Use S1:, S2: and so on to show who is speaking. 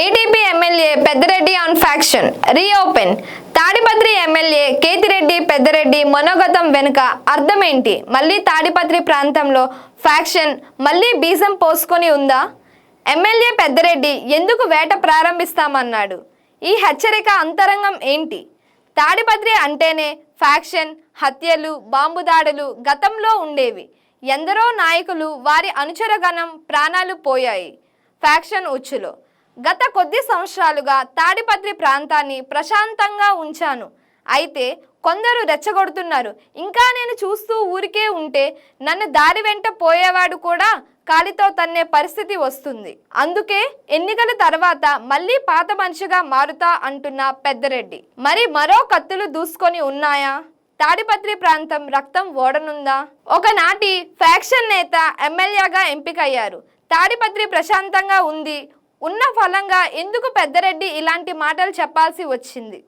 S1: ATP MLA Peddareddy on faction reopen Tadipatri MLA Ketireddy Peddareddy మనోగతం వెనుక అర్థమేంటి మళ్ళీ తాడిపత్రి ప్రాంతంలో faction మళ్ళీ బీజం పోసుకొని ఉందా? ఎమ్మెల్యే పెద్దరెడ్డి ఎందుకు వేట ప్రారంభిస్తామన్నాడు? ఈ హెచ్చరిక అంతరంగం ఏంటి? తాడిపత్రి అంటేనే ఫ్యాక్షన్ హత్యలు బాంబు దాడులు గతంలో ఉండేవి. ఎందరో నాయకులు వారి అనుచరగణం ప్రాణాలు పోయాయి. ఫ్యాక్షన్ ఉచ్చులో. గత కొద్ది సంవత్సరాలుగా తాడిపత్రి ప్రాంతాన్ని ప్రశాంతంగా ఉంచాను. అయితే కొందరు రెచ్చగొడుతున్నారు. ఇంకా నేను చూస్తూ ఊరికే ఉంటే నన్ను దారి వెంట పోయేవాడు కూడా కాలితో తన్నే పరిస్థితి వస్తుంది. అందుకే ఎన్నికల తర్వాత మళ్ళీ పాత మనిషిగా మారుతా అంటున్న పెద్దరెడ్డి. మరి మరో కత్తులు దూసుకొని ఉన్నాయా? తాడిపత్రి ప్రాంతం రక్తం ఓడనుందా? ఒకనాటి ఫ్యాక్షన్ నేత ఎమ్మెల్యేగా ఎంపికయ్యారు. తాడిపత్రి ప్రశాంతంగా ఉంది. ఉన్న ఫలంగా ఎందుకు పెద్దరెడ్డి ఇలాంటి మాటలు చెప్పాల్సి వచ్చింది?